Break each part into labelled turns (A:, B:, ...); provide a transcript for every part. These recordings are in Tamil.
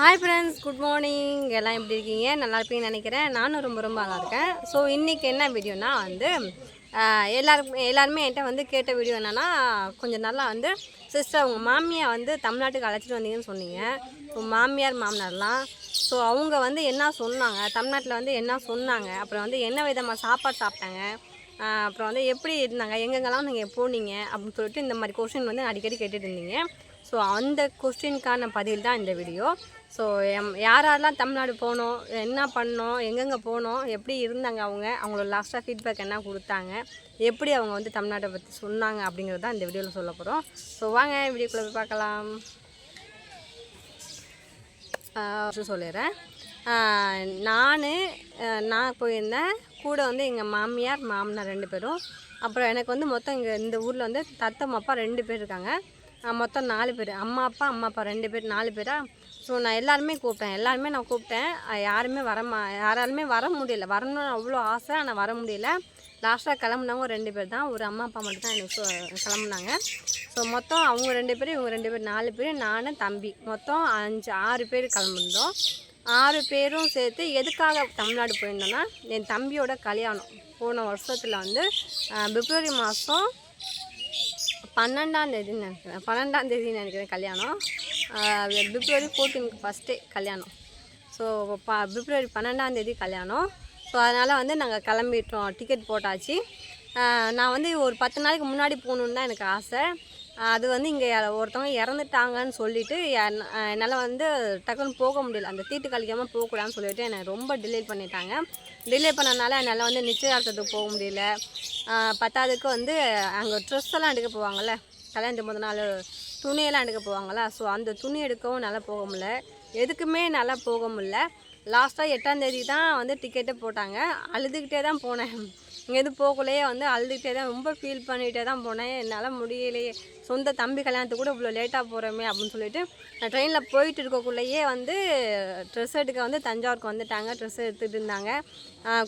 A: ஹாய் ஃப்ரெண்ட்ஸ் குட் மார்னிங் எல்லாம் எப்படி இருக்கீங்க? நல்லா இருப்பீங்கன்னு நினைக்கிறேன். நானும் ரொம்ப ரொம்ப நல்லா இருக்கேன். ஸோ இன்றைக்கி என்ன வீடியோனா வந்து ஆஹ், எல்லாருமே என்கிட்ட வந்து கேட்ட வீடியோ என்னென்னா கொஞ்சம் நல்லா வந்து சிஸ்டர் உங்கள் மாமியார் வந்து தமிழ்நாட்டுக்கு அழைச்சிட்டு வந்தீங்கன்னு சொன்னீங்க. ஸோ மாமியார் மாமனார்லாம். ஸோ அவங்க வந்து என்ன சொன்னாங்க? தமிழ்நாட்டில் வந்து என்ன சொன்னாங்க? அப்புறம் வந்து என்ன விதமாக சாப்பாடு சாப்பிட்டாங்க? அப்புறம் வந்து எப்படி இருந்தாங்க? எங்கெங்கெல்லாம் நீங்கள் போனீங்க? அப்படின்னு சொல்லிட்டு இந்த மாதிரி கொஸ்டின் வந்து அடிக்கடி கேட்டுட்டு இருந்தீங்க. ஸோ அந்த கொஸ்டினுக்கான பதில் தான் இந்த வீடியோ. ஸோ எம் யார் யாரெல்லாம் தமிழ்நாடு போனோம் என்ன பண்ணோம் எங்கெங்கே போனோம் எப்படி இருந்தாங்க அவங்க அவங்களோட லாஸ்ட்டாக ஃபீட்பேக் என்ன கொடுத்தாங்க எப்படி அவங்க வந்து தமிழ்நாட்டை பற்றி சொன்னாங்க அப்படிங்கிறது தான் இந்த வீடியோவில் சொல்ல போகிறோம் ஸோ வாங்க வீடியோக்குள்ளே போய் பார்க்கலாம். சொல்லிடுறேன். நான் நான் போயிருந்தேன். கூட வந்து எங்கள் மாமியார் மாமனார் ரெண்டு பேரும். அப்புறம் எனக்கு வந்து மொத்தம் இங்கே இந்த ஊரில் வந்து தத்தம் அப்பா ரெண்டு பேர் இருக்காங்க. மொத்தம் நாலு பேர். அம்மா அப்பா அம்மா அப்பா ரெண்டு பேர் நாலு பேரா? ஸோ நான் எல்லாருமே கூப்பிட்டேன். எல்லாருமே நான் கூப்பிட்டேன். யாருமே வரமா யாராலுமே வர முடியல. வரணும்னு அவ்வளோ ஆசை ஆனால் வர முடியல. லாஸ்ட்டாக கிளம்புனவங்க ரெண்டு பேர் தான். ஒரு அம்மா அப்பா மட்டும் தான் எனக்கு கிளம்புனாங்க. ஸோ மொத்தம் அவங்க ரெண்டு பேர் இவங்க ரெண்டு பேர் நாலு பேர் நான் தம்பி. மொத்தம் அஞ்சு ஆறு பேர் கிளம்பிருந்தோம் ஆறு பேரும் சேர்த்து எதுக்காக தமிழ்நாடு போயிருந்தோன்னா என் தம்பியோட கல்யாணம். போன வருஷத்தில் வந்து பிப்ரவரி மாதம் பன்னெண்டாம் தேதின்னு நினைக்கிறேன். பன்னெண்டாம் தேதின்னு நினைக்கிறேன் கல்யாணம். பிப்ரவரி ஃபோர்டீனுக்கு ஃபஸ்ட்டே கல்யாணம். ஸோ ப பிப்ரவரி பன்னெண்டாம் தேதி கல்யாணம். ஸோ அதனால் வந்து நாங்கள் கிளம்பிட்டோம். டிக்கெட் போட்டாச்சு. நான் வந்து ஒரு பத்து நாளைக்கு முன்னாடி போகணுன்னு தான் எனக்கு ஆசை. அது வந்து இங்கே ஒருத்தவங்க இறந்துட்டாங்கன்னு சொல்லிட்டு என்னால் வந்து டக்குன்னு போக முடியல. அந்த தீட்டு கழிக்காமல் போகக்கூடாதுன்னு சொல்லிட்டு என்னை ரொம்ப டிலே பண்ணிட்டாங்க. டிலே பண்ணனால என்னால் வந்து நிச்சயதார்த்தத்துக்கு போக முடியல. பத்தாவதுக்கு வந்து அங்கே ட்ரெஸ் எல்லாம் எடுக்க போவாங்கள்ல கல்யாணத்து முதல் நாள் துணியெல்லாம் எடுக்க போவாங்களா ஸோ அந்த துணி எடுக்கவும் நல்லா போக முடியல. எதுக்குமே நல்லா போக முடியல. லாஸ்ட்டாக எட்டாந்தேதி தான் வந்து டிக்கெட்டே போட்டாங்க. அழுதுகிட்டே தான் போனேன். இங்கேருந்து போகலையே வந்து அழுதுகிட்டே தான் ரொம்ப ஃபீல் பண்ணிகிட்டே தான் போனேன். என்னால் முடியலையே. சொந்த தம்பி கல்யாணத்துக்கு கூட இவ்வளோ லேட்டாக போகிறோமே அப்படின்னு சொல்லிட்டு நான் ட்ரெயினில் போயிட்டு இருக்கக்குள்ளேயே வந்து ட்ரெஸ் எடுக்க வந்து தஞ்சாவூருக்கு வந்துட்டாங்க. ட்ரெஸ் எடுத்துகிட்டு இருந்தாங்க.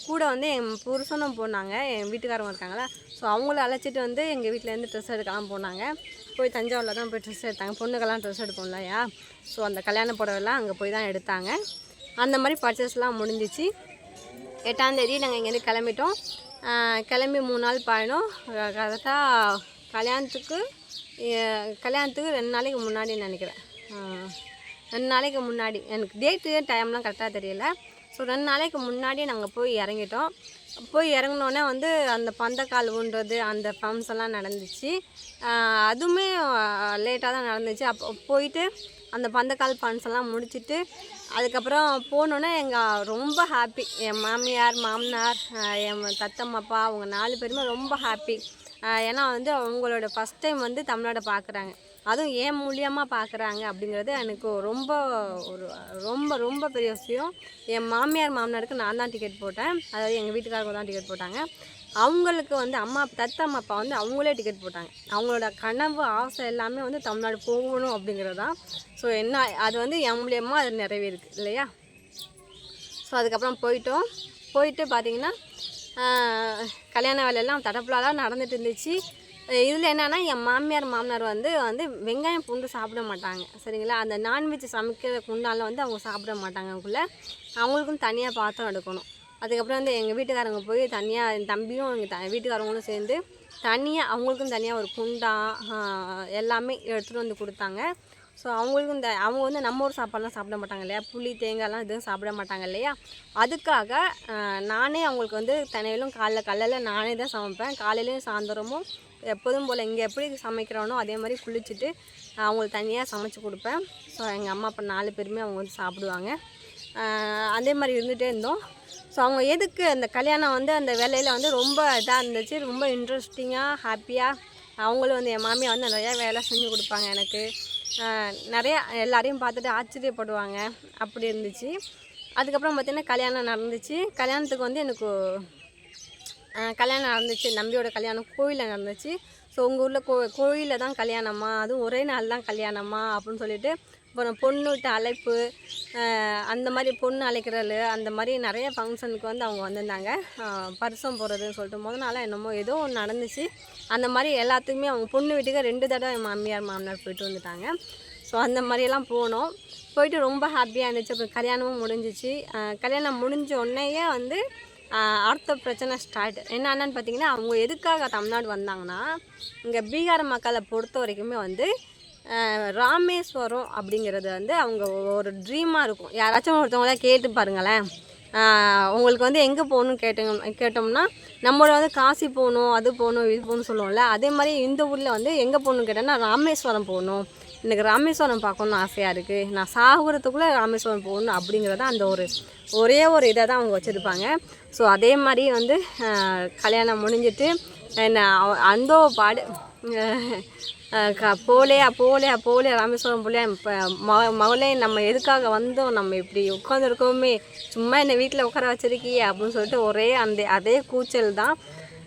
A: கூட வந்து என் புருஷனும் போனாங்க. என் வீட்டுக்காரங்க இருக்காங்களா ஸோ அவங்கள அழைச்சிட்டு வந்து எங்கள் வீட்டிலேருந்து ட்ரெஸ் எடுக்கலாம் போனாங்க. போய் தஞ்சாவூரில் தான் போய் ட்ரெஸ் எடுத்தாங்க. பொண்ணுக்கெல்லாம் ட்ரெஸ் எடுப்போம் இல்லையா ஸோ அந்த கல்யாண புடவைலாம் அங்கே போய் தான் எடுத்தாங்க. அந்த மாதிரி பர்ச்சேஸ்லாம் முடிஞ்சிச்சு. எட்டாந்தேதி நாங்கள் இங்கேருந்து கிளம்பிட்டோம். கிளம்பி மூணு நாள் பயணம். கரெக்டாக கல்யாணத்துக்கு கல்யாணத்துக்கு ரெண்டு நாளைக்கு முன்னாடி நினைக்கிறேன். ரெண்டு நாளைக்கு முன்னாடி. எனக்கு டேட்டு டைம்லாம் கரெக்டாக தெரியல. ஸோ ரெண்டு நாளைக்கு முன்னாடி நாங்கள் போய் இறங்கிட்டோம். போய் இறங்கினோடனே வந்து அந்த பந்தக்கால் ஊன்றது அந்த ஃபம்ஸ் எல்லாம் நடந்துச்சு. அதுவுமே லேட்டாக தான் நடந்துச்சு. அப்போ போயிட்டு அந்த பந்தக்கால் ஃபங்க்ஸ் எல்லாம் முடிச்சிட்டு அதுக்கப்புறம் போனோன்னே எங்கள் ரொம்ப ஹாப்பி என் மாமியார் மாமனார் என் என் தத்தம்மப்பா அவங்க நாலு பேருமே ரொம்ப ஹாப்பி ஏன்னா வந்து அவங்களோட ஃபஸ்ட் டைம் வந்து தமிழ்நாடை பார்க்குறாங்க அதுவும் ஏன் மூலியமாக பார்க்குறாங்க அப்படிங்கிறது எனக்கு ரொம்ப ஒரு ரொம்ப ரொம்ப பெரிய விஷயம். என் மாமியார் மாமனாருக்கு நான் தான் டிக்கெட் போட்டேன். அதாவது எங்கள் வீட்டுக்காரங்க தான் டிக்கெட் போட்டாங்க. அவங்களுக்கு வந்து அம்மா தத்தம் அப்பா வந்து அவங்களே டிக்கெட் போட்டாங்க. அவங்களோட கனவு ஆசை எல்லாமே வந்து தமிழ்நாடு போகணும் அப்படிங்கிறது தான். ஸோ என்ன அது வந்து என் மூலியமாக அது நிறைவேறுக்கு இல்லையா? ஸோ அதுக்கப்புறம் போயிட்டோம். போயிட்டு பார்த்தீங்கன்னா கல்யாண வேலையெல்லாம் தடப்பலாலாம் நடந்துட்டு இருந்துச்சு. இதில் என்னென்னா என் மாமியார் மாமனார் வந்து வந்து வெங்காயம் பூண்டு சாப்பிட மாட்டாங்க. சரிங்களா? அந்த நான்வெஜ் சமைக்கிற குண்டால வந்து அவங்க சாப்பிட மாட்டாங்க அவங்களுக்குள்ள அவங்களுக்கும் தனியாக பாத்திரம் எடுக்கணும். அதுக்கப்புறம் வந்து எங்கள் வீட்டுக்காரங்க போய் தனியாக என் தம்பியும் எங்கள் த வீட்டுக்காரங்களும் சேர்ந்து தனியாக அவங்களுக்கும் தனியாக ஒரு குண்டா எல்லாமே எடுத்துகிட்டு வந்து கொடுத்தாங்க. ஸோ அவங்களுக்கும் இந்த அவங்க வந்து நம்ம ஒரு சாப்பாடுலாம் சாப்பிட மாட்டாங்க இல்லையா? புளி தேங்காய்லாம் எதுவும் சாப்பிட மாட்டாங்க இல்லையா? அதுக்காக நானே அவங்களுக்கு வந்து தனையிலும் காலைல காலையில் நானே தான் சமைப்பேன். காலையிலையும் சாயந்தரமும் எப்போதும் போல் இங்கே எப்படி சமைக்கிறோனோ அதே மாதிரி குளிச்சுட்டு அவங்களுக்கு தனியாக சமைச்சு கொடுப்பேன். ஸோ எங்கள் அம்மா அப்பா நாலு பேருமே அவங்க வந்து சாப்பிடுவாங்க. அதே மாதிரி இருந்துகிட்டே இருந்தோம். ஸோ அவங்க எதுக்கு அந்த கல்யாணம் வந்து அந்த வேலையில் வந்து ரொம்ப இதாக இருந்துச்சு ரொம்ப இன்ட்ரெஸ்டிங்காக ஹாப்பியாக அவங்களும் வந்து என் மாமியார் வந்து நிறையா வேலை செஞ்சு கொடுப்பாங்க எனக்கு. நிறையா எல்லாரையும் பார்த்துட்டு ஆச்சரியப்படுவாங்க. அப்படி இருந்துச்சு. அதுக்கப்புறம் பார்த்திங்கன்னா கல்யாணம் நடந்துச்சு. கல்யாணத்துக்கு வந்து எனக்கு கல்யாணம் நடந்துச்சு. நம்பியோட கல்யாணம் கோயிலில் நடந்துச்சு. ஸோ உங்கள் ஊரில் கோ கோயிலில் தான் கல்யாணமா? அதுவும் ஒரே நாள் தான் கல்யாணமா? அப்படின்னு சொல்லிட்டு அப்புறம் பொண்ணு விட்டு அழைப்பு அந்த மாதிரி பொண்ணு அழைக்கிறது அந்த மாதிரி நிறைய ஃபங்க்ஷனுக்கு வந்து அவங்க வந்திருந்தாங்க. பரிசம் போடுறதுன்னு சொல்லிட்டு முத நாளாக என்னமோ ஏதோ ஒன்று நடந்துச்சு. அந்த மாதிரி எல்லாத்துக்குமே அவங்க பொண்ணு வீட்டுக்கு ரெண்டு தடவை என் மாமியார் மாமனார் போயிட்டு வந்துட்டாங்க. ஸோ அந்த மாதிரியெல்லாம் போனோம். போயிட்டு ரொம்ப ஹாப்பியாக இருந்துச்சு. அப்புறம் கல்யாணமும் முடிஞ்சிச்சு. கல்யாணம் முடிஞ்ச உடனேயே வந்து அடுத்த பிரச்சனை ஸ்டார்ட் என்னென்னு பார்த்தீங்கன்னா அவங்க எதுக்காக தமிழ்நாடு வந்தாங்கன்னா இங்கே பீகார் மக்களை பொறுத்த வரைக்குமே வந்து ராமேஸ்வரம் அப்படிங்கிறது வந்து அவங்க ஒரு ட்ரீமாக இருக்கும். யாராச்சும் ஒருத்தவங்கள கேட்டு பாருங்களேன். உங்களுக்கு வந்து எங்கே போகணும்னு கேட்டோம் கேட்டோம்னா நம்மளோட வந்து காசி போகணும் அது போகணும் இது போகணும்னு சொல்லுவோம்ல. அதே மாதிரி இந்த ஊரில் வந்து எங்கே போகணும்னு கேட்டோம்னா ராமேஸ்வரம் போகணும். எனக்கு ராமேஸ்வரம் பார்க்கணுன்னு ஆசையாக இருக்குது நான் சாகுறதுக்குள்ளே ராமேஸ்வரம் போகணும் அப்படிங்கிறத அந்த ஒரு ஒரே ஒரு இதை தான் அவங்க வச்சுருப்பாங்க. ஸோ அதே மாதிரி வந்து கல்யாணம் முடிஞ்சிட்டு என்ன அந்த பாடு போலையா போலையா போலையா ராமேஸ்வரம் போலையா இப்போ ம மகளே நம்ம எதுக்காக வந்தோம்? நம்ம இப்படி உட்காந்துருக்கோமே சும்மா என்னை வீட்டில் உட்கார வச்சிருக்கியே அப்படின்னு சொல்லிட்டு ஒரே அந்த அதே கூச்சல் தான்.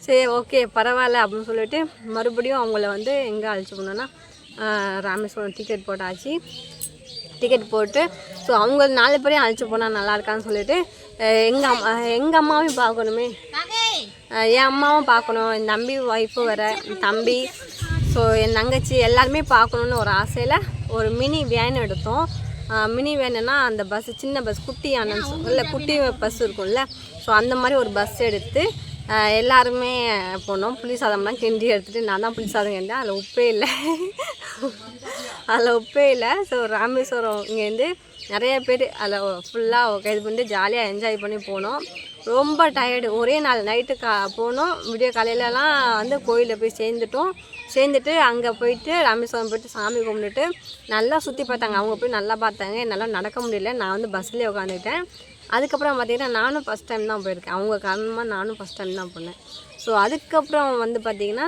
A: சரி ஓகே பரவாயில்ல அப்படின்னு சொல்லிட்டு மறுபடியும் அவங்கள வந்து எங்கே அழைச்சி போனோன்னா ராமேஸ்வரம் டிக்கெட் போட்டாச்சு. டிக்கெட் போட்டு ஸோ அவங்க நாலு பேரையும் அழைச்சி போனால் நல்லா இருக்கான்னு சொல்லிட்டு எங்கள் அம்மா எங்கள் அம்மாவையும் பார்க்கணுமே. என் அம்மாவும் பார்க்கணும் என் தம்பி ஒய்ஃபு வர தம்பி. ஸோ என் தங்கச்சி எல்லாருமே பார்க்கணுன்னு ஒரு ஆசையில் ஒரு மினி வேன் எடுத்தோம். மினி வேனுன்னா அந்த பஸ் சின்ன பஸ் குட்டியான இல்லை குட்டி பஸ் இருக்கும்ல. ஸோ அந்த மாதிரி ஒரு பஸ் எடுத்து எல்லாருமே போனோம். புளி சாதம்லாம் கிண்டி எடுத்துகிட்டு நான் தான் புளி சாதம் கிண்டேன். அதில் உப்பே இல்லை. அதில் உப்பே இல்லை. ஸோ ராமேஸ்வரம் இங்கேருந்து நிறைய பேர் அதில் ஃபுல்லாக இது பண்ணிட்டு ஜாலியாக என்ஜாய் பண்ணி போனோம். ரொம்ப டயர்டு ஒரே நாள் நைட்டு கா போனோம். விடிய காலையிலலாம் வந்து கோயிலில் போய் சேர்ந்துட்டோம். சேர்ந்துட்டு அங்கே போயிட்டு ராமேஸ்வரம் போயிட்டு சாமி கும்பிட்டுட்டு நல்லா சுற்றி பார்த்தாங்க. அவங்க போய் நல்லா பார்த்தாங்க. என்னால் நடக்க முடியல. நான் வந்து பஸ்லேயே உட்காந்துக்கிட்டேன் அதுக்கப்புறம் பார்த்தீங்கன்னா நானும் ஃபஸ்ட் டைம் தான் போயிருக்கேன். அவங்க காரணமாக நானும் ஃபஸ்ட் டைம் தான் போனேன். ஸோ அதுக்கப்புறம் வந்து பார்த்திங்கன்னா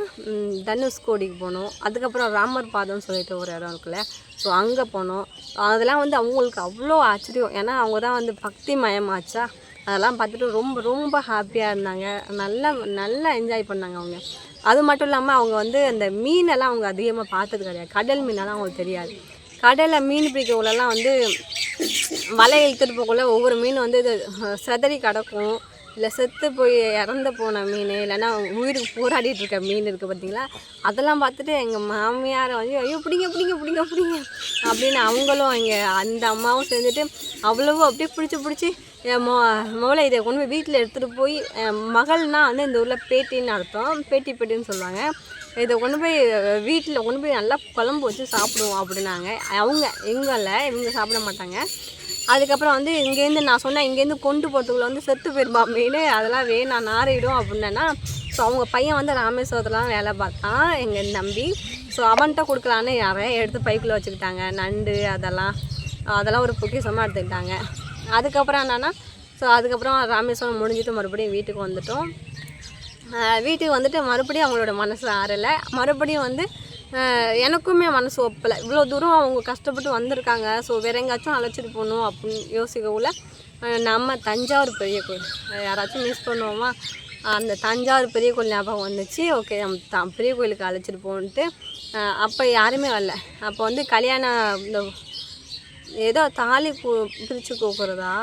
A: தனுஷ்கோடிக்கு போனோம். அதுக்கப்புறம் ராமர் பாதம்னு சொல்லிட்டு ஒரு இடம் இருக்குல்ல. ஸோ அங்கே போனோம். அதெல்லாம் வந்து அவங்களுக்கு அவ்வளோ ஆச்சரியம். ஏன்னா அவங்க தான் வந்து பக்தி மயமாச்சா? அதெல்லாம் பார்த்துட்டு ரொம்ப ரொம்ப ஹாப்பியாக இருந்தாங்க. நல்லா நல்லா என்ஜாய் பண்ணாங்க அவங்க. அது மட்டும் இல்லாமல் அவங்க வந்து அந்த மீனெல்லாம் அவங்க அதிகமாக பார்த்தது கிடையாது. கடல் மீனெல்லாம் அவங்களுக்கு தெரியாது. கடலில் மீன் பிடிக்கக்குள்ளெல்லாம் வந்து வலை இழுத்துட்டு போகக்குள்ள ஒவ்வொரு மீன் வந்து இது சிதறி கிடக்கும். இல்லை செத்து போய் இறந்து போன மீன் இல்லைன்னா உயிருக்கு போராடிட்டு இருக்க மீன் இருக்குது பார்த்தீங்களா? அதெல்லாம் பார்த்துட்டு எங்கள் மாமியாரை வந்து ஐயோ பிடிங்க பிடிங்க பிடிங்க பிடிங்க. அப்படின்னு அவங்களும் இங்கே அந்த அம்மாவும் சேர்ந்துட்டு அவ்வளவோ அப்படியே பிடிச்சி பிடிச்சி என் மோ முதல்ல இதை கொண்டு போய் வீட்டில் எடுத்துகிட்டு போய் மகள்னால் மகள்னா வந்து இந்த ஊரில் பேட்டின்னு அர்த்தம் பேட்டி பேட்டின்னு சொல்லுவாங்க. இதை கொண்டு போய் வீட்டில் கொண்டு போய் நல்லா குழம்பு வச்சு சாப்பிடுவோம் அப்படின்னாங்க. அவங்க எங்களை இவங்க சாப்பிட மாட்டாங்க. அதுக்கப்புறம் வந்து இங்கேருந்து நான் சொன்னேன் இங்கேருந்து கொண்டு போகிறதுக்குள்ள வந்து செத்து போயிருப்பா மீன் அதெல்லாம் வேணாம் நாரிடும் அப்படின்னா ஸோ அவங்க பையன் வந்து ராமேஸ்வரத்துலாம் வேலை பார்த்தான் எங்கள் தம்பி. ஸோ அவன்கிட்ட கொடுக்கலான்னு யாரையும் எடுத்து பைக்குள்ளே வச்சுக்கிட்டாங்க நண்டு அதெல்லாம் அதெல்லாம் ஒரு பொக்கிசமாக எடுத்துக்கிட்டாங்க. அதுக்கப்புறம் என்னென்னா ஸோ அதுக்கப்புறம் ராமேஸ்வரம் முடிஞ்சிட்டு மறுபடியும் வீட்டுக்கு வந்துட்டோம். வீட்டுக்கு வந்துட்டு மறுபடியும் அவங்களோட மனசு ஆறலை. மறுபடியும் வந்து எனக்குமே மனசு ஒப்பலை. இவ்வளோ தூரம் அவங்க கஷ்டப்பட்டு வந்திருக்காங்க. ஸோ வேற எங்கேயாச்சும் அழைச்சிட்டு போகணும் அப்படின்னு யோசிக்கக்குள்ள நம்ம தஞ்சாவூர் பெரிய கோயில். யாராச்சும் மிஸ் பண்ணுவோமா? அந்த தஞ்சாவூர் பெரிய கோயில் ஞாபகம் வந்துச்சு. ஓகே நம்ம த பெரிய கோயிலுக்கு அழைச்சிட்டு போகணுன்ட்டு அப்போ யாருமே வரல. அப்போ வந்து கல்யாணம் இந்த ஏதோ தாலி கு பிரித்து கோக்குறதா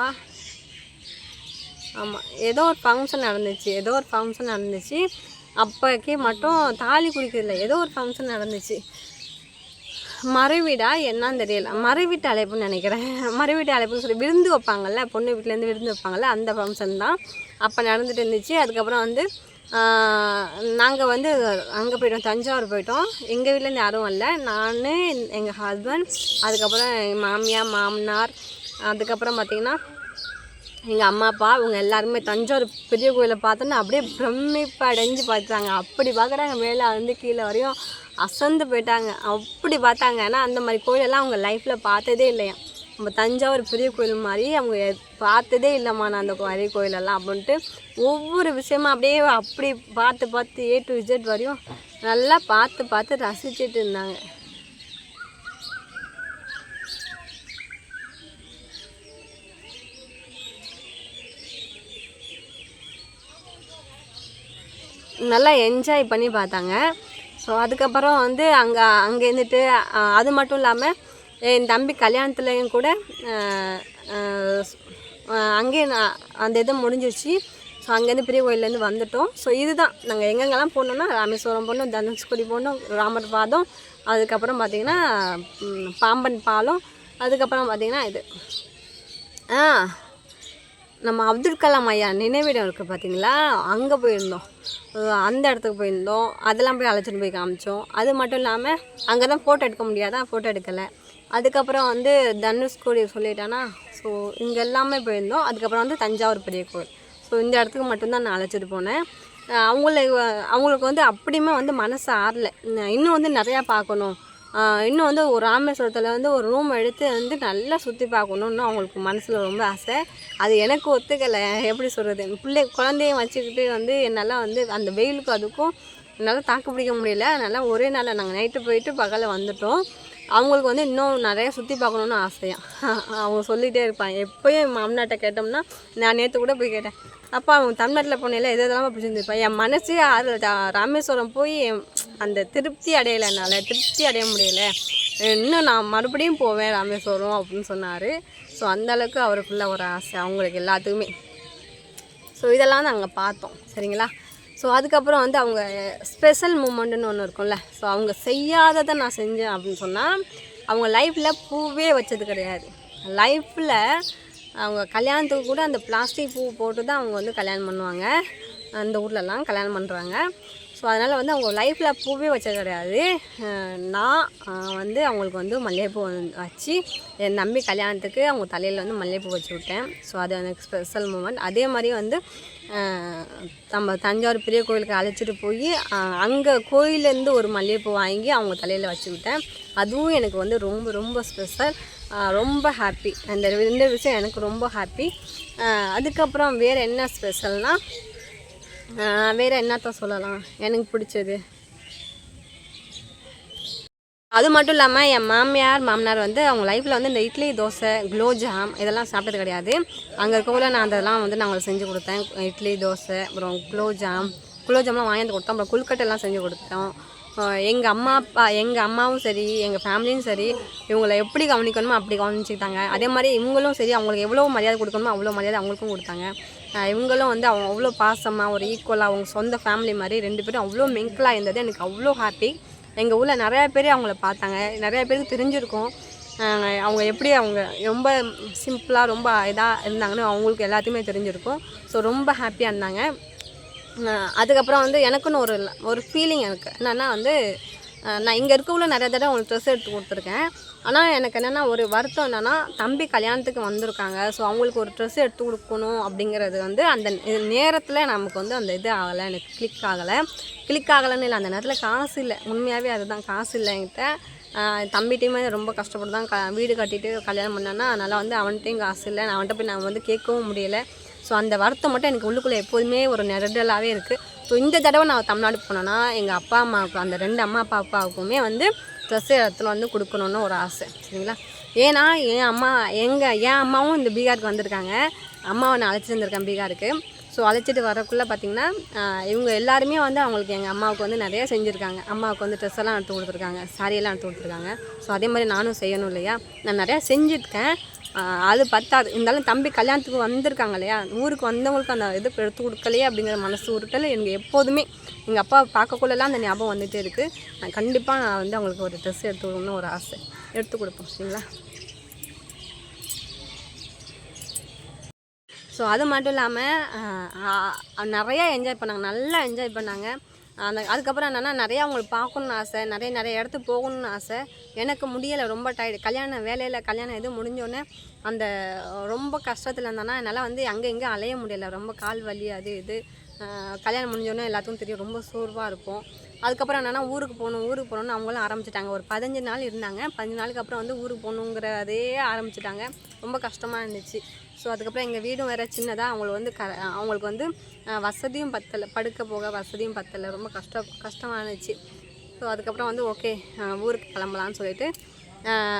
A: ஆமாம் ஏதோ ஒரு ஃபங்க்ஷன் நடந்துச்சு. ஏதோ ஒரு ஃபங்க்ஷன் நடந்துச்சு. அப்போக்கே மட்டும் தாலி குடிக்கிறதில்ல ஏதோ ஒரு ஃபங்க்ஷன் நடந்துச்சு. மறைவீடா என்னன்னு தெரியல. மறைவீட்டு அழைப்புன்னு நினைக்கிறேன். மறைவீட்டு அழைப்புன்னு சொல்லி விருந்து வைப்பாங்கல்ல பொண்ணு வீட்டிலேருந்து விருந்து வைப்பாங்கல்ல அந்த ஃபங்க்ஷன் தான். அப்போ நடந்துட்டு இருந்துச்சு. அதுக்கப்புறம் வந்து நாங்கள் வந்து அங்கே போயிட்டோம் தஞ்சாவூர் போயிட்டோம். எங்கள் வீட்டிலேருந்து யாரும் வரல. நான் எங்கள் ஹஸ்பண்ட் அதுக்கப்புறம் எங்கள் மாமியார் மாமனார் அதுக்கப்புறம் பார்த்திங்கன்னா எங்கள் அம்மா அப்பா இவங்க எல்லாருமே தஞ்சாவூர் பெரிய கோயிலை பார்த்தோன்னா அப்படியே பிரமிப்பு அடைஞ்சு பார்த்தாங்க அப்படி பார்க்குறாங்க. மேலே வந்து கீழே வரையும் அசந்து போயிட்டாங்க. அப்படி பார்த்தாங்க. ஆனால் அந்த மாதிரி கோயிலெல்லாம் அவங்க லைஃப்பில் பார்த்ததே இல்லையா? நம்ம தஞ்சாவூர் பெரிய கோயில் மாதிரி அவங்க பார்த்ததே இல்லைம்மா நான் அந்த மாதிரி கோயிலெல்லாம் அப்படின்ட்டு ஒவ்வொரு விஷயமா அப்படியே அப்படி பார்த்து பார்த்து ஏ டு இஜெட் வரையும் நல்லா பார்த்து பார்த்து ரசிச்சுட்டு இருந்தாங்க. நல்லா என்ஜாய் பண்ணி பார்த்தாங்க. ஸோ அதுக்கப்புறம் வந்து அங்கே அங்கே இருந்துட்டு அது மட்டும் இல்லாமல் என் தம்பி கல்யாணத்துலேயும் கூட அங்கேயே நான் அந்த இது முடிஞ்சிருச்சு. ஸோ அங்கேருந்து பெரிய கோயிலேருந்து வந்துட்டோம். ஸோ இதுதான். நாங்கள் எங்கெங்கெல்லாம் போனோம்னா ராமேஸ்வரம் போனோம் தனுஷ்குடி போனோம் ராமர் பாதம் அதுக்கப்புறம் பார்த்திங்கன்னா பாம்பன் பாலம் அதுக்கப்புறம் பார்த்திங்கன்னா இது. ஆ நம்ம அப்துல் கலாம் ஐயா நினைவிடம் இருக்குது பார்த்தீங்களா அங்கே போயிருந்தோம். அந்த இடத்துக்கு போயிருந்தோம். அதெல்லாம் போய் அழைச்சிட்டு போய் காமிச்சோம். அது மட்டும் இல்லாமல் அங்கே தான் ஃபோட்டோ எடுக்க முடியாதா? ஃபோட்டோ எடுக்கலை. அதுக்கப்புறம் வந்து தனுஷ்கோடி சொல்லிட்டானா? ஸோ இங்கே எல்லாமே போயிருந்தோம். அதுக்கப்புறம் வந்து தஞ்சாவூர் பெரிய கோவில். ஸோ இந்த இடத்துக்கு மட்டும்தான் நான் அழைச்சிட்டு போனேன். அவங்கள அவங்களுக்கு வந்து அப்படியுமே வந்து மனசு ஆறலை. இன்னும் வந்து நிறையா பார்க்கணும். இன்னும் வந்து ஒரு ராமேஸ்வரத்தில் வந்து ஒரு ரூம் எடுத்து வந்து நல்லா சுற்றி பார்க்கணுன்னு அவங்களுக்கு மனசில் ரொம்ப ஆசை. அது எனக்கு ஒத்துக்கலை. எப்படி சொல்கிறது பிள்ளை குழந்தையும் வச்சுக்கிட்டு வந்து என்னால் வந்து அந்த வெயிலுக்கும் அதுக்கும் என்னால் தாக்கு பிடிக்க முடியல. அதனால் ஒரே நாளில் நாங்கள் நைட்டு போயிட்டு பகலில் வந்துட்டோம். அவங்களுக்கு வந்து இன்னும் நிறைய சுற்றி பார்க்கணுன்னு ஆசையா அவங்க சொல்லிகிட்டே இருப்பாங்க. எப்போயும் என் மாமனாட்ட கேட்டோம்னா நான் நேற்று கூட போய் கேட்டேன். அப்போ அவங்க தமிழ்நாட்டில் போனேல எது எதெல்லாம் பிடிச்சிருந்துருப்பா? என் மனசே ஆறு ராமேஸ்வரம் போய் அந்த திருப்தி அடையலை என்னால். திருப்தி அடைய முடியல. இன்னும் நான் மறுபடியும் போவேன் ராமேஸ்வரம் அப்படின்னு சொன்னார். ஸோ அந்தளவுக்கு அவருக்குள்ள ஒரு ஆசை. அவங்களுக்கு எல்லாத்துக்குமே. ஸோ இதெல்லாம் நாங்கள் பார்த்தோம். சரிங்களா? ஸோ அதுக்கப்புறம் வந்து அவங்க ஸ்பெஷல் மூமெண்ட்டுன்னு ஒன்று இருக்கும்ல. ஸோ அவங்க செய்யாததை நான் செஞ்சேன் அப்படின்னு சொன்னால் அவங்க லைஃப்பில் பூவே வச்சது கிடையாது. லைஃப்பில் அவங்க கல்யாணத்துக்கு கூட அந்த பிளாஸ்டிக் பூ போட்டு தான் அவங்க வந்து கல்யாணம் பண்ணுவாங்க. அந்த ஊர்லலாம் கல்யாணம் பண்ணுறாங்க ஸோ அதனால் வந்து அவங்க லைஃப்பில் பூவே வச்சது கிடையாது. நான் வந்து அவங்களுக்கு வந்து மல்லிகைப்பூ வச்சு என் நம்பி கல்யாணத்துக்கு அவங்க தலையில் வந்து மல்லிகைப்பூ வச்சு விட்டேன். ஸோ அது எனக்கு ஸ்பெஷல் மூமெண்ட் அதே மாதிரி வந்து நம்ம தஞ்சாவூர் பெரிய கோயிலுக்கு அழைச்சிட்டு போய் அங்கே கோயிலேருந்து ஒரு மல்லிகைப்பூ வாங்கி அவங்க தலையில் வச்சு விட்டேன். அதுவும் எனக்கு வந்து ரொம்ப ரொம்ப ஸ்பெஷல் ரொம்ப ஹாப்பி அந்த இந்த விஷயம் எனக்கு ரொம்ப ஹாப்பி அதுக்கப்புறம் வேறு என்ன ஸ்பெஷல்னால் வேறு என்னத்தான் சொல்லலாம்? எனக்கு பிடிச்சது. அது மட்டும் இல்லாமல் என் மாமியார் மாமனார் வந்து அவங்க லைஃப்பில் வந்து இந்த இட்லி தோசை குலோப்ஜாம் இதெல்லாம் சாப்பிட்டது கிடையாது. அங்கே இருக்கக்குள்ள நான் அதெல்லாம் வந்து நாங்கள் செஞ்சு கொடுத்தேன். இட்லி தோசை அப்புறம் குலோப்ஜாம் குலோஜாம்லாம் வாங்கி வந்து கொடுத்தோம். அப்புறம் குல்கட்டெல்லாம் செஞ்சு கொடுத்தோம். எங்கள் அம்மா அப்பா எங்கள் அம்மாவும் சரி எங்கள் ஃபேமிலியும் சரி இவங்களை எப்படி கவனிக்கணுமோ அப்படி கவனிச்சுக்கிட்டாங்க. அதே மாதிரி இவங்களும் சரி அவங்களுக்கு எவ்வளோ மரியாதை கொடுக்கணுமோ அவ்வளோ மரியாதை அவங்களுக்கும் கொடுத்தாங்க. இவங்களும் வந்து அவங்க அவ்வளோ பாசமாக ஒரு ஈக்குவலாக அவங்க சொந்த ஃபேமிலி மாதிரி ரெண்டு பேரும் அவ்வளோ மிங்கிளாக இருந்தது. எனக்கு அவ்வளோ ஹாப்பி எங்கள் ஊரில் நிறையா பேர் அவங்கள பார்த்தாங்க. நிறையா பேருக்கு தெரிஞ்சிருக்கும். அவங்க எப்படி அவங்க ரொம்ப சிம்பிளாக ரொம்ப இதாக இருந்தாங்கன்னு அவங்களுக்கு எல்லாத்தையுமே தெரிஞ்சிருக்கும். ஸோ ரொம்ப ஹாப்பியாக இருந்தாங்க. அதுக்கப்புறம் வந்து எனக்குன்னு ஒரு ஒரு ஃபீலிங் எனக்கு. என்னென்னா வந்து நான் இங்கே இருக்கக்குள்ள நிறைய தடவை அவங்களுக்கு ட்ரெஸ் எடுத்து கொடுத்துருக்கேன். ஆனால் எனக்கு என்னென்னா ஒரு வருத்தம் என்னென்னா தம்பி கல்யாணத்துக்கு வந்திருக்காங்க. ஸோ அவங்களுக்கு ஒரு ட்ரெஸ் எடுத்து கொடுக்கணும் அப்படிங்கிறது வந்து அந்த நேரத்தில் நமக்கு வந்து அந்த இது ஆகலை. எனக்கு கிளிக் ஆகலை. கிளிக் ஆகலைன்னு இல்லை அந்த நேரத்தில் காசு இல்லை. உண்மையாகவே அதுதான் காசு இல்லை என்கிட்ட. தம்பிகிட்டையுமே ரொம்ப கஷ்டப்பட்டு தான் க வீடு கட்டிட்டு கல்யாணம் பண்ணேன்னா அதனால் வந்து அவன்கிட்டையும் காசு இல்லை. நான் அவன்கிட்ட போய் நான் வந்து கேட்கவும் முடியலை. ஸோ அந்த வருத்தம் மட்டும் எனக்கு உள்ளுக்குள்ளே எப்போதுமே ஒரு நெருடலாகவே இருக்குது ஸோ இந்த தடவை நான் தமிழ்நாடு போனேன்னா எங்கள் அப்பா அம்மாவுக்கு அந்த ரெண்டு அம்மா அப்பா அப்பாவுக்குமே வந்து ட்ரெஸ்ஸு இடத்துல வந்து கொடுக்கணுன்னு ஒரு ஆசை சரிங்களா? ஏன்னா என் அம்மா எங்கள் என் அம்மாவும் இந்த பீகாருக்கு வந்திருக்காங்க. அம்மாவை நான் அழைச்சிட்டு வந்திருக்கேன் பீகாருக்கு. ஸோ அழைச்சிட்டு வரக்குள்ளே பார்த்தீங்கன்னா இவங்க எல்லாருமே வந்து அவங்களுக்கு எங்கள் அம்மாவுக்கு வந்து நிறைய செஞ்சுருக்காங்க. அம்மாவுக்கு வந்து ட்ரெஸ் எல்லாம் எடுத்து கொடுத்துருக்காங்க சாரியெல்லாம் எல்லாம் எடுத்து கொடுத்துருக்காங்க. ஸோ அதே மாதிரி நானும் செய்யணும் இல்லையா? நான் நிறையா செஞ்சுருக்கேன். அது பத்தாது. இருந்தாலும் தம்பி கல்யாணத்துக்கு வந்திருக்காங்க இல்லையா ஊருக்கு வந்தவங்களுக்கு அந்த இது எடுத்து கொடுக்கலையே அப்படிங்கிற மனசு உருட்டல். எனக்கு எப்போதுமே எங்கள் அப்பா பார்க்கக்குள்ளலாம் அந்த ஞாபகம் வந்துகிட்டே இருக்குது நான் கண்டிப்பாக நான் வந்து அவங்களுக்கு ஒரு ட்ரெஸ் எடுத்து கொடுக்கணும்னு ஒரு ஆசை. எடுத்து கொடுப்போம் சரிங்களா? ஸோ அது மட்டும் இல்லாமல் நிறையா என்ஜாய் பண்ணாங்க. நல்லா என்ஜாய் பண்ணாங்க. அந்த அதுக்கப்புறம் என்னென்னா நிறையா அவங்களுக்கு பார்க்கணுன்னு ஆசை நிறைய நிறைய இடத்துக்கு போகணும்னு ஆசை. எனக்கு முடியலை ரொம்ப டயர்டு கல்யாணம் வேலையில் கல்யாணம் இது முடிஞ்சோடனே அந்த ரொம்ப கஷ்டத்தில் இருந்தேன்னா என்னால் வந்து அங்கே இங்கே அலைய முடியலை. ரொம்ப கால் வலி அது இது. கல்யாணம் முடிஞ்சோடனே எல்லாத்துக்கும் தெரியும் ரொம்ப சோர்வாக இருக்கும். அதுக்கப்புறம் என்னென்னா ஊருக்கு போகணும் ஊருக்கு போகணுன்னு அவங்களும் ஆரம்பிச்சிட்டாங்க. ஒரு பதினஞ்சு நாள் இருந்தாங்க. பதினஞ்சு நாளுக்கு அப்புறம் வந்து ஊருக்கு போகணுங்கிறதே ஆரம்பிச்சிட்டாங்க. ரொம்ப கஷ்டமாக இருந்துச்சு. ஸோ அதுக்கப்புறம் எங்கள் வீடும் வேறு சின்னதாக அவங்களுக்கு வந்து க அவங்களுக்கு வந்து வசதியும் பத்தலை படுக்க போக வசதியும் பத்தலை ரொம்ப கஷ்டம் கஷ்டமானுச்சு. ஸோ அதுக்கப்புறம் வந்து ஓகே ஊருக்கு கிளம்பலான்னு சொல்லிட்டு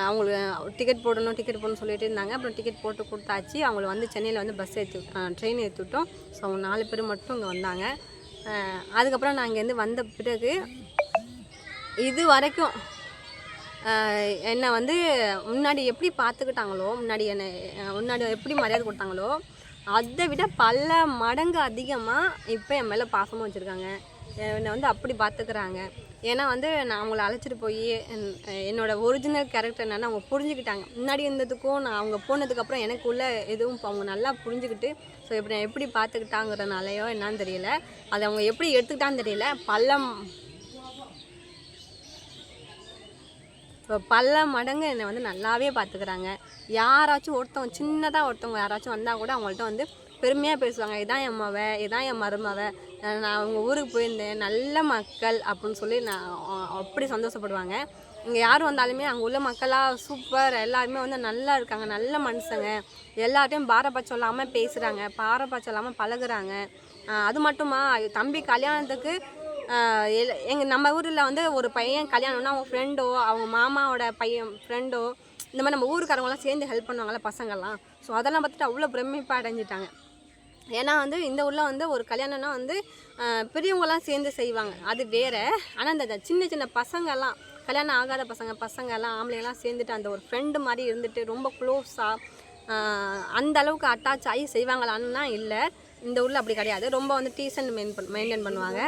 A: அவங்களுக்கு டிக்கெட் போடணும் டிக்கெட் போடணும்னு சொல்லிட்டு இருந்தாங்க. அப்புறம் டிக்கெட் போட்டு கொடுத்தாச்சு. அவங்கள வந்து சென்னையில் வந்து பஸ் ஏற்றி ட்ரெயின் ஏற்றி விட்டோம். ஸோ அவங்க நாலு பேர் மட்டும் இங்கே வந்தாங்க. அதுக்கப்புறம் நான் இங்கேருந்து வந்த பிறகு இது வரைக்கும் என்னை வந்து முன்னாடி எப்படி பார்த்துக்கிட்டாங்களோ முன்னாடி என்னை முன்னாடி எப்படி மரியாதை கொடுத்தாங்களோ அதை விட பல மடங்கு அதிகமாக இப்போ என் மேலே பாசமாக வச்சுருக்காங்க. என்னை வந்து அப்படி பார்த்துக்கிறாங்க. ஏன்னா வந்து நான் அவங்கள அழைச்சிட்டு போய் என்னோடய ஒரிஜினல் கேரக்டர் என்னென்னு அவங்க புரிஞ்சுக்கிட்டாங்க. முன்னாடி இருந்ததுக்கும் நான் அவங்க போனதுக்கப்புறம் எனக்குள்ளே எதுவும் அவங்க நல்லா புரிஞ்சுக்கிட்டு ஸோ இப்படி நான் எப்படி பார்த்துக்கிட்டாங்கிறனாலையோ என்னான்னு தெரியல. அதை அவங்க எப்படி எடுத்துக்கிட்டான்னு தெரியல. பள்ளம் இப்போ பல மடங்கு என்னை வந்து நல்லாவே பார்த்துக்கிறாங்க யாராச்சும் ஒருத்தவங்க சின்னதாக ஒருத்தவங்க யாராச்சும் வந்தால் கூட அவங்கள்ட்ட வந்து பெருமையாக பேசுவாங்க. இதான் என் மவ இதான் என் மருமவ. நான் அவங்க ஊருக்கு போயிருந்தேன். நல்ல மக்கள் அப்படின்னு சொல்லி நான் அப்படி சந்தோஷப்படுவாங்க. இங்கே யார் வந்தாலுமே அங்கே உள்ள மக்களாக சூப்பர் எல்லாருமே வந்து நல்லா இருக்காங்க. நல்ல மனுஷங்க. எல்லார்ட்டையும் பாரபட்சம் இல்லாமல் பேசுகிறாங்க பாரபட்சம் இல்லாமல் பழகுறாங்க. அது மட்டுமா தம்பி கல்யாணத்துக்கு எங்கள் நம்ம ஊரில் வந்து ஒரு பையன் கல்யாணம்னா அவங்க ஃப்ரெண்டோ அவங்க மாமாவோட பையன் ஃப்ரெண்டோ இந்த மாதிரி நம்ம ஊருக்காரங்களாம் சேர்ந்து ஹெல்ப் பண்ணுவாங்கல்ல பசங்கள்லாம். ஸோ அதெல்லாம் பார்த்துட்டு அவ்வளோ பிரமிப்பாக அடைஞ்சிட்டாங்க. ஏன்னா வந்து இந்த ஊரில் வந்து ஒரு கல்யாணம்னா வந்து பெரியவங்களாம் சேர்ந்து செய்வாங்க. அது வேறு. ஆனால் இந்த சின்ன சின்ன பசங்கள்லாம் கல்யாணம் ஆகாத பசங்க பசங்கள்லாம் ஆம்பளைங்கலாம் சேர்ந்துட்டு அந்த ஒரு ஃப்ரெண்டு மாதிரி இருந்துட்டு ரொம்ப க்ளோஸாக அந்த அளவுக்கு அட்டாச் ஆகி செய்வாங்களான்னா இல்லை. இந்த ஊரில் அப்படி கிடையாது. ரொம்ப வந்து டீசன் மெயின் பண் மெயின்டைன் பண்ணுவாங்க.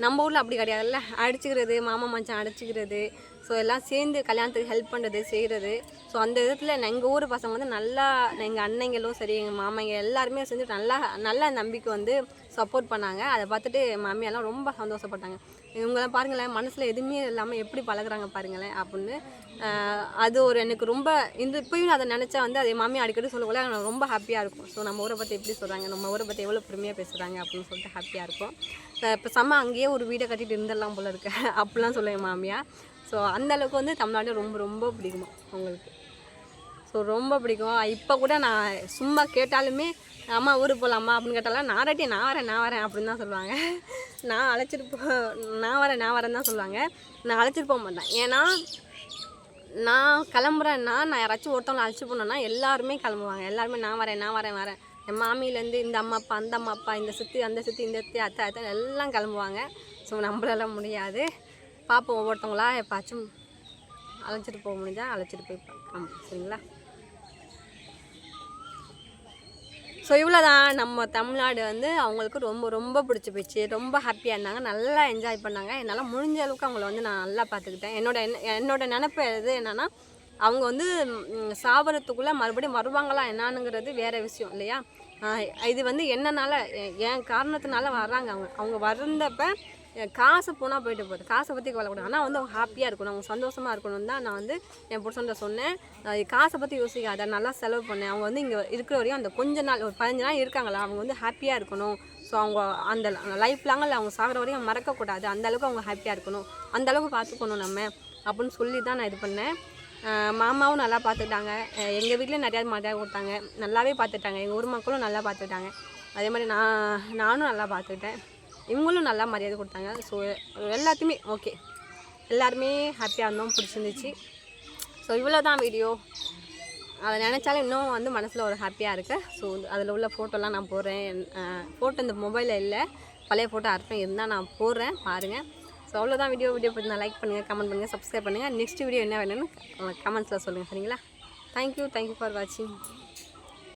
A: நம்ம ஊரில் அப்படி கிடையாதுல்ல. அடிச்சுக்கிறது மாமா மச்சான் அடிச்சுக்கிறது. ஸோ எல்லாம் சேர்ந்து கல்யாணத்துக்கு ஹெல்ப் பண்ணுறது செய்கிறது ஸோ அந்த விதத்தில் எங்கள் ஊர் பசங்க வந்து நல்லா எங்கள் அண்ணங்களும் சரி எங்கள் மாமைங்க எல்லாருமே செஞ்சு நல்லா நல்ல நம்பிக்கை வந்து சப்போர்ட் பண்ணாங்க. அதை பார்த்துட்டு மம்மியெல்லாம் ரொம்ப சந்தோஷப்பட்டாங்க. இவங்கெல்லாம் பாருங்களேன் மனசில் எதுவுமே இல்லாமல் எப்படி பழகுறாங்க பாருங்களேன் அப்படின்னு அது ஒரு எனக்கு ரொம்ப இந்த இப்பயும் அதை நினச்சா வந்து அதே மாமியை அடிக்கடி சொல்லக்குள்ள எனக்கு ரொம்ப ஹாப்பியாக இருக்கும். ஸோ நம்ம ஊரை பற்றி எப்படி சொல்கிறாங்க நம்ம ஊரை பற்றி எவ்வளோ பெருமையாக பேசுகிறாங்க அப்படின்னு சொல்லிட்டு ஹாப்பியாக இருக்கும். இப்போ செம்ம அங்கேயே ஒரு வீடை கட்டிட்டு இருந்துடலாம் போல இருக்க. அப்படிலாம் சொல்லுவேன் மாமியா ஸோ அந்தளவுக்கு வந்து தமிழ்நாடு ரொம்ப ரொம்ப பிடிக்குமா அவங்களுக்கு ஸோ ரொம்ப பிடிக்கும். இப்போ கூட நான் சும்மா கேட்டாலுமே அம்மா ஊருக்கு போகலாமா அப்படின்னு கேட்டாலும் நான் ரெட்டி நான் வரேன் நான் வரேன் அப்படின்னு தான் சொல்லுவாங்க. நான் அழைச்சிட்டு போ நான் வரேன் நான் வரேன் தான் சொல்லுவாங்க. நான் அழைச்சிட்டு போக மாட்டேன். ஏன்னா நான் கிளம்புறேன்னா நான் யாராச்சும் ஒருத்தவங்களை அழைச்சி போனேன்னா எல்லாருமே கிளம்புவாங்க. எல்லாருமே நான் வரேன் நான் வரேன் வரேன். என் மாமியிலேருந்து இந்த அம்மா அப்பா அந்த அம்மா அப்பா இந்த சுற்றி அந்த சுற்றி இந்த சுற்றி அத்தை அத்தை எல்லாம் கிளம்புவாங்க. ஸோ நம்மளால முடியாது. பார்ப்போம் ஒவ்வொருத்தவங்களா எப்பாச்சும் அழைச்சிட்டு போக முடிஞ்சால் அழைச்சிட்டு போய் பார்க்கலாம். சரிங்களா? ஸோ இவ்வளோதான் நம்ம தமிழ்நாடு வந்து அவங்களுக்கு ரொம்ப ரொம்ப பிடிச்சி போச்சு. ரொம்ப ஹாப்பியாக இருந்தாங்க. நல்லா என்ஜாய் பண்ணாங்க. என்னால் முடிஞ்ச அளவுக்கு அவங்கள வந்து நான் நல்லா பார்த்துக்கிட்டேன் என்னோட என்னோட நினப்பு எது என்னென்னா அவங்க வந்து சாவரத்துக்குள்ளே மறுபடியும் வருவாங்களா என்னானுங்கிறது வேறு விஷயம் இல்லையா? இது வந்து என்னனால எ- என் காரணத்தினால வர்றாங்க அவங்க. அவங்க வர்றப்போ காசு போனால் போயிட்டு போகுது. காசை பற்றி கவலைப்படாது. ஆனால் வந்து அவங்க ஹாப்பியாக இருக்கணும். அவங்க சந்தோஷமாக இருக்கணும் தான் நான் வந்து என் புருஷன்ட்ட சொன்னேன். காசை பற்றி யோசிக்காத. நல்லா செலவு பண்ணேன் அவங்க வந்து இங்கே இருக்கிற வரையும் அந்த கொஞ்ச நாள் ஒரு பதினஞ்சு நாள் இருக்காங்களா அவங்க வந்து ஹாப்பியாக இருக்கணும். ஸோ அவங்க அந்த லைஃப் லாங்கில் அவங்க சாகிற வரையும் மறக்கக்கூடாது அந்தளவுக்கு அவங்க ஹாப்பியாக இருக்கணும். அந்த அளவுக்கு பார்த்துக்கணும் நம்ம. அப்படின்னு சொல்லி தான் நான் இது பண்ணேன். மாமாவும் நல்லா பார்த்துக்கிட்டாங்க எங்கள் வீட்லேயும் நிறையா மரியாதை கொடுத்தாங்க. நல்லாவே பார்த்துட்டாங்க எங்கள் ஊர் மக்களும் நல்லா பார்த்துக்கிட்டாங்க அதே மாதிரி நான் நானும் நல்லா பார்த்துக்கிட்டேன் இவங்களும் நல்லா மரியாதை கொடுத்தாங்க. ஸோ எல்லாத்தையுமே ஓகே எல்லாருமே ஹாப்பியாக இருந்தோம் பிடிச்சிருந்துச்சு. ஸோ இவ்வளோ தான் வீடியோ அதை நினச்சாலும் இன்னும் வந்து மனசில் ஒரு ஹாப்பியாக இருக்குது ஸோ அதில் உள்ள ஃபோட்டோலாம் நான் போடுறேன். ஃபோட்டோ இந்த மொபைலில் இல்லை. பழைய ஃபோட்டோ அர்த்தம் இருந்தால் நான் போடுறேன் பாருங்கள் ஸோ அவ்வளோதான் வீடியோ வீடியோ பற்றி நான் லைக் பண்ணுங்கள் கமெண்ட் பண்ணுங்கள் சப்ஸ்கிரைப் பண்ணுங்கள் நெக்ஸ்ட் வீடியோ என்ன வேணும்னு கமெண்ட்ஸில் சொல்லுங்கள் சரிங்களா? தேங்க்யூ தேங்க்யூ ஃபார் வாட்சிங்